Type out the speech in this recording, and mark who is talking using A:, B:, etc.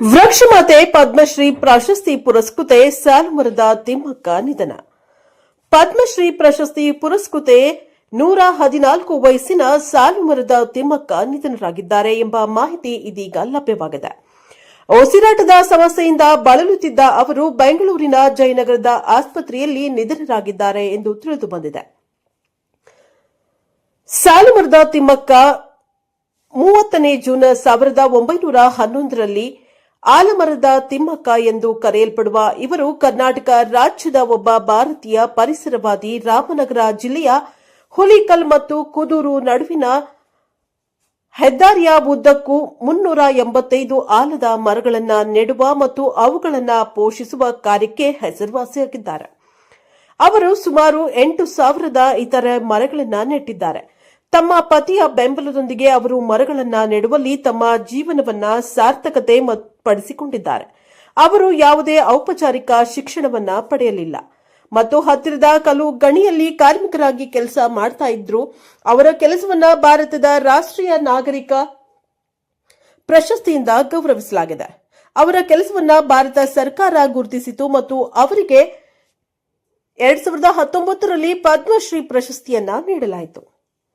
A: ವೃಕ್ಷಮಾತೆ ಪದ್ಮಶ್ರೀ ಪ್ರಶಸ್ತಿ ಪುರಸ್ಕೃತೆ ಸಾಲುಮರದ ತಿಮ್ಮಕ್ಕ ನಿಧನ. ಪದ್ಮಶ್ರೀ ಪ್ರಶಸ್ತಿ ಪುರಸ್ಕೃತೆ ನೂರ ಹದಿನಾಲ್ಕು ವಯಸ್ಸಿನ ಸಾಲುಮರದ ತಿಮ್ಮಕ್ಕ ನಿಧನರಾಗಿದ್ದಾರೆ ಎಂಬ ಮಾಹಿತಿ ಇದೀಗ ಲಭ್ಯವಾಗಿದೆ. ಉಸಿರಾಟದ ಸಮಸ್ಯೆಯಿಂದ ಬಳಲುತ್ತಿದ್ದ ಅವರು ಬೆಂಗಳೂರಿನ ಜಯನಗರದ ಆಸ್ಪತ್ರೆಯಲ್ಲಿ ನಿಧನರಾಗಿದ್ದಾರೆ ಎಂದು ತಿಳಿದು ಬಂದಿದೆ. ಸಾಲುಮರದ ತಿಮ್ಮಕ್ಕ ಮೂವತ್ತನೇ ಜೂನ್ ಸಾವಿರದ ಒಂಬೈನೂರ ಹನ್ನೊಂದರಲ್ಲಿ ಆಲಮರದ ತಿಮ್ಮಕ್ಕ ಎಂದು ಕರೆಯಲ್ಪಡುವ ಇವರು ಕರ್ನಾಟಕ ರಾಜ್ಯದ ಒಬ್ಬ ಭಾರತೀಯ ಪರಿಸರವಾದಿ ರಾಮನಗರ ಜಿಲ್ಲೆಯ ಹುಲಿಕಲ್ ಮತ್ತು ಕುದೂರು ನಡುವಿನ ಹೆದ್ದಾರಿಯ ಉದ್ದಕ್ಕೂ ಮುನ್ನೂರ ಎಂಬತ್ತೈದು ಆಲದ ಮರಗಳನ್ನು ನೆಡುವ ಮತ್ತು ಅವುಗಳನ್ನು ಪೋಷಿಸುವ ಕಾರ್ಯಕ್ಕೆ ಹೆಸರುವಾಸಿಯಾಗಿದ್ದಾರೆ. ಅವರು ಸುಮಾರು ಎಂಟು ಸಾವಿರದ ಇತರ ಮರಗಳನ್ನು ನೆಟ್ಟಿದ್ದಾರೆ. ತಮ್ಮ ಪತಿಯ ಬೆಂಬಲದೊಂದಿಗೆ ಅವರು ಮರಗಳನ್ನು ನೆಡುವಲ್ಲಿ ತಮ್ಮ ಜೀವನವನ್ನ ಸಾರ್ಥಕತೆ ಮ- ಪಡಿಸಿಕೊಂಡಿದ್ದಾರೆ ಅವರು ಯಾವುದೇ ಔಪಚಾರಿಕ ಶಿಕ್ಷಣವನ್ನ ಪಡೆಯಲಿಲ್ಲ. ಮತ್ತು ಹತ್ತಿರದ ಕಲು ಗಣಿಯಲ್ಲಿ ಕಾರ್ಮಿಕರಾಗಿ ಕೆಲಸ ಮಾಡ್ತಾ ಇದ್ರು, ಅವರ ಕೆಲಸವನ್ನ ಭಾರತದ ರಾಷ್ಟ್ರೀಯ ನಾಗರಿಕ ಪ್ರಶಸ್ತಿಯಿಂದ ಗೌರವಿಸಲಾಗಿದೆ. ಅವರ ಕೆಲಸವನ್ನ ಭಾರತ ಸರ್ಕಾರ ಗುರುತಿಸಿತು ಮತ್ತು ಅವರಿಗೆ ಎರಡ್ ಸಾವಿರದ ಹತ್ತೊಂಬತ್ತರಲ್ಲಿ ಪದ್ಮಶ್ರೀ ಪ್ರಶಸ್ತಿಯನ್ನ ನೀಡಲಾಯಿತು.